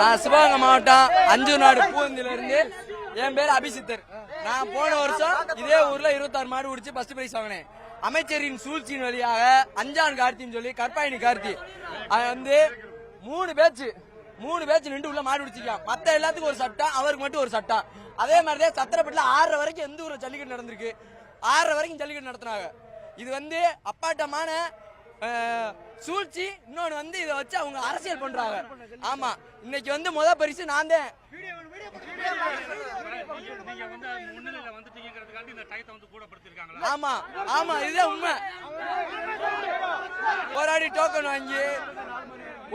நான் சிவகங்கை மாவட்டம் அஞ்சூர் நாடு பூந்திலிருந்து என் பேர் அபிசித்தர் நான் போன வருஷம் இதே ஊர்ல இருபத்தாறு மாடு பிடிச்சி ஃபர்ஸ்ட் பிரைஸ் வாங்கினேன். அமைச்சரின் சூழ்ச்சியின் வழியாக அஞ்சான் கார்த்தின்னு சொல்லி கற்பாயினி கார்த்தி. அது வந்து மூணு பேச்சு மூணு பேச்சு நின்று உள்ள மாடு பிடிச்சிருக்கான் மத்த எல்லாத்துக்கும் ஒரு சட்டம் அவருக்கு மட்டும் ஒரு சட்டம் அதே மாதிரிதான் சத்திரப்பட்டில ஆறரை வரைக்கும் எந்த ஊர்ல ஜல்லிக்கட்டு நடந்திருக்கு? ஆறரை வரைக்கும் ஜல்லிக்கட்டு நடத்துனாங்க. இது வந்து அப்பாட்டமான சூழ்ச்சி இன்னொன்னு வந்து இதை வச்சு அவங்க அரசியல் பண்றாங்க. ஆமா இன்னைக்கு வந்து முத பரிசு நான் தான். ஆமா ஆமா இதுதான் உண்மை. போராடி டோக்கன் வாங்கி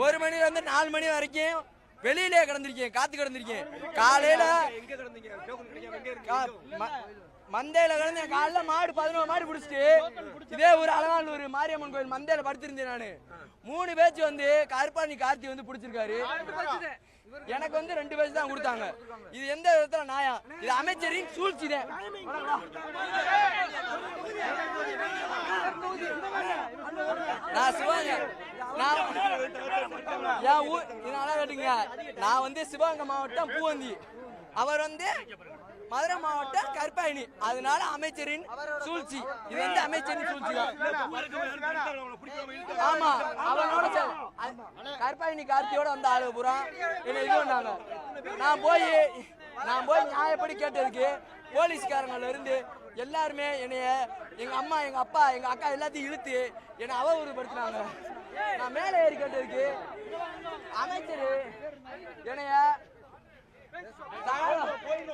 ஒரு மணில இருந்து நாலு மணி வரைக்கும் வெளியிலே கிடந்திருக்கேன் காத்து கிடந்திருக்கேன். காலையில மந்தையில கிடந்து காலைல மாடு பதினோரு மாடு பிடிச்சிட்டு இதே ஒரு அலங்காநல்லூர் மாரியம்மன் கோயில் மந்தையில படுத்திருந்தேன் நானு. மூணு பேச்சு வந்து கருப்பாணி கார்த்தி வந்து பிடிச்சிருக்காரு. எனக்கு வந்து ரெண்டு பேச்சு தான் கொடுத்தாங்க. இது எந்த விதத்துல நாயா இது அமைச்சரின் சூழ்ச்சிதான் நான் சிவகங்கை நான் என் ஊர் இதனால கேட்டுங்க. நான் வந்து சிவகங்கை மாவட்டம் பூவந்தி. அவர் வந்து மதுரை மாவட்டம் கற்பாயினி அதனால அமைச்சரின் சூழ்ச்சி. இது வந்து அமைச்சரின் சூழ்ச்சி தான். ஆமா. அவனோட கற்பாயினி கார்த்தியோட வந்த ஆளு பூரா. என்ன இது பண்ணாங்க? நான் போய் நான் போய் நியாயப்படி கேட்டதுக்கு போலீஸ்காரங்கள்ல இருந்து எல்லாருமே என்னைய எங்க அம்மா எங்க அப்பா எங்க அக்கா எல்லாத்தையும் இழுத்து என்னை அவதூறுபடுத்தினாங்க. நான் மேலே ஏறி கேட்டதுக்கு அமைச்சர் என்னைய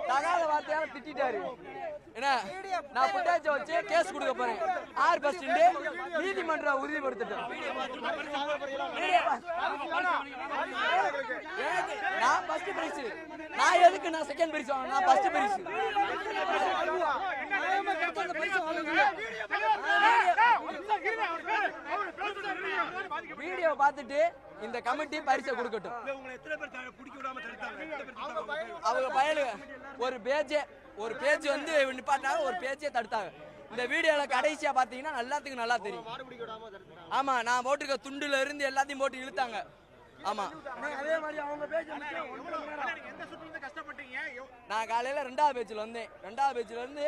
தகாத வார்த்தையால திட்டிட்டாரு. என்ன? நான் புட்டாச்ச வச்சு கேஸ் கொடுக்க போறேன். ஆர் பஸ் நீதிமன்றம் உறுதிப்படுத்திட்டேன் நான் ஃபர்ஸ்ட் பிரைஸ் நான் எதுக்கு நான் செகண்ட் பிரைஸ் வாங்க நான் ஃபர்ஸ்ட் பிரைஸ் வீடியோ பார்த்துட்டு இந்த கமிட்டி பரிசை கொடுக்கட்டும்? அவங்க பயலு ஒரு பேஜே ஒரு பேஜ் வந்து நிப்பாட்டினாங்க ஒரு பேஜே தடுத்தாங்க. இந்த வீடியோல கடைசியா பாத்தீங்கன்னா எல்லாத்துக்கும் நல்லா தெரியும். ஆமா நான் போட்டிருக்க துண்டுல இருந்து எல்லாத்தையும் போட்டு இழுத்தாங்க. ஆமா. நான் காலையில ரெண்டாவது பேஜ்ல வந்தேன். ரெண்டாவது பேஜ்ல இருந்து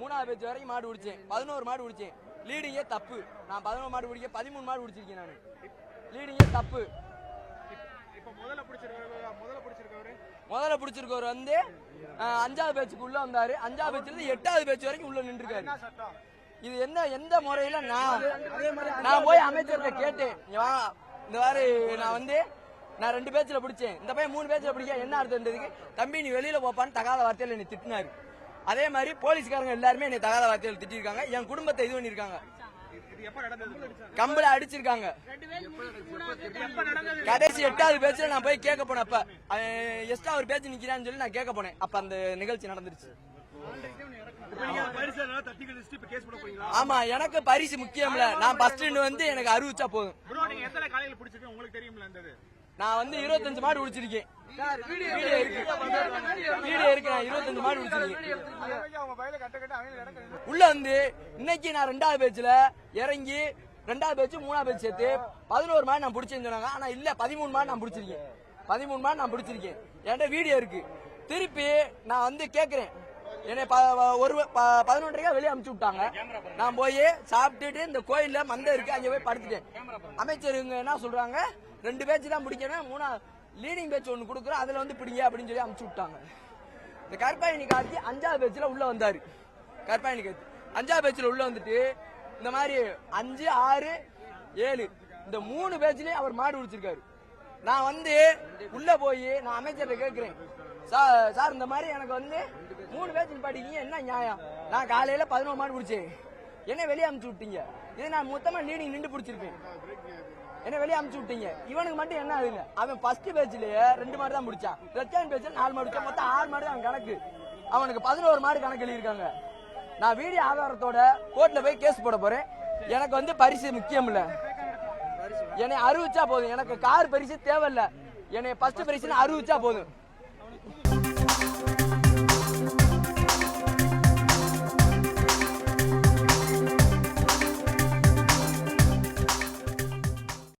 மூணாவது பேஜ் வரைக்கும் மாடு பிடிச்சேன். பதினோரு மாடு பிடிச்சேன். லீடிங்கே தப்பு. நான் பதினோரு மாடு பிடிக்க பதிமூணு மாடு பிடிச்சிருக்கேன் நான். லீடிங்கே தப்பு. முதல்ல பிடிச்சிருக்கவர் வந்து அஞ்சாவது பேச்சுக்கு உள்ள வந்தாரு. அஞ்சாவது பேச்சுல எட்டாவது பேச்சு வரைக்கும் உள்ள நின்றுருக்காரு. இது என்ன எந்த முறையில நான் நான் போய் அமைச்சர்கிட்ட கேட்டேன். இந்த மாதிரி நான் வந்து நான் ரெண்டு பேச்சுல பிடிச்சேன். இந்த பையன் மூணு பேச்சுல பிடிக்க? என்ன அர்த்தம்ன்றதுக்கு தம்பி நீ வெளியில போப்பான்னு தகாத வார்த்தையில என்னை திட்டினாரு. அதே மாதிரி போலீஸ்காரங்க எல்லாருமே என்னை தகாத வார்த்தையில திட்டிருக்காங்க. என் குடும்பத்தை இது பண்ணிருக்காங்க கம்பளை அடிச்சிருக்காங்க. கடைசி எட்டாவது பேச்சுல நான் போய் கேட்க போனேன். அப்ப எக்ஸ்ட்ரா ஒரு பேச்சு நிக்கிறான்னு சொல்லி நான் கேட்க போனேன். அப்ப அந்த நிகழ்ச்சி நடந்துருச்சு. ஆமா எனக்கு பரிசு முக்கியம்ல. நான் ஃபர்ஸ்ட் வந்து எனக்கு அறிவிச்சா போதும். நான் வந்து இருபத்தஞ்சு மாடு பிடிச்சிருக்கேன் வீடியோ இருக்கு. வீடியோ இருக்கு. நான் இருபத்தஞ்சு மாடு பிடிச்சிருக்கேன் உள்ள வந்து இன்னைக்கு நான் ரெண்டாவது பேச்சுல இறங்கி ரெண்டாவது பேச்சு மூணாவது பேச்சு சேர்த்து பதினோரு மாடு நான் பிடிச்சேன்னு சொன்னாங்க. ஆனா இல்ல பதிமூணு மாடு நான் பிடிச்சிருக்கேன். பதிமூணு மாடு நான் பிடிச்சிருக்கேன். என்கிட்ட வீடியோ இருக்கு. திருப்பி நான் வந்து கேக்குறேன். என்னை ஒரு பதினொன்றரைக்கா வெளியே அமுச்சு விட்டாங்க. நான் போய் சாப்பிட்டுட்டு இந்த கோயில்ல மந்தை இருக்கு. அங்க போய் படுத்துட்டேன். அமைச்சருங்க என்ன சொல்றாங்க? ரெண்டு பேச்சு தான் பிடிக்கணும் மூணா லீடிங் பேச்சு ஒன்று கொடுக்குறோம். அதில் வந்து பிடிங்க அப்படின்னு சொல்லி அமுச்சு விட்டாங்க. இந்த கற்பாயினி கார்த்தி அஞ்சாவது பேச்சில் உள்ளே வந்தார். கற்பாயினி கார்த்தி. அஞ்சாவது பேச்சில் உள்ளே வந்துட்டு இந்த மாதிரி அஞ்சு ஆறு ஏழு இந்த மூணு பேச்சுலயும் அவர் மாடு பிடிச்சிருக்காரு நான் வந்து உள்ள போய் நான் அமைச்சர்கிட்ட கேட்கிறேன். சார் சார் இந்த மாதிரி எனக்கு வந்து மூணு பேச்சு படிக்கீங்க என்ன நியாயம்? நான் காலையில பதினோரு மாடு பிடிச்சேன் என்ன வெளியே அமுச்சு விட்டீங்க? இது நான் மொத்தமா லீடிங் நின்று பிடிச்சிருக்கேன் என்ன வெளியே அமுச்சு விட்டீங்க? இவனுக்கு மட்டும் என்ன ஆகுங்க அவன் ஃபர்ஸ்ட் பேஜ்லயே ரெண்டு மாடு தான் முடிச்சான். செகண்ட் பேஜ்ல நாலு மாடு மொத்தம் ஆறு மாடு அவன் கணக்கு. அவனுக்கு பதினோரு மாடு கணக்கு எழுதியிருக்காங்க. நான் வீடியோ ஆதாரத்தோட கோர்ட்ல போய் கேஸ் போட போறேன். எனக்கு வந்து பரிசு முக்கியம் இல்ல என்னை அறிவிச்சா போதும். எனக்கு கார் பரிசு தேவையில்ல. என்னை ஃபர்ஸ்ட் பரிசுன்னு அறிவிச்சா போதும்.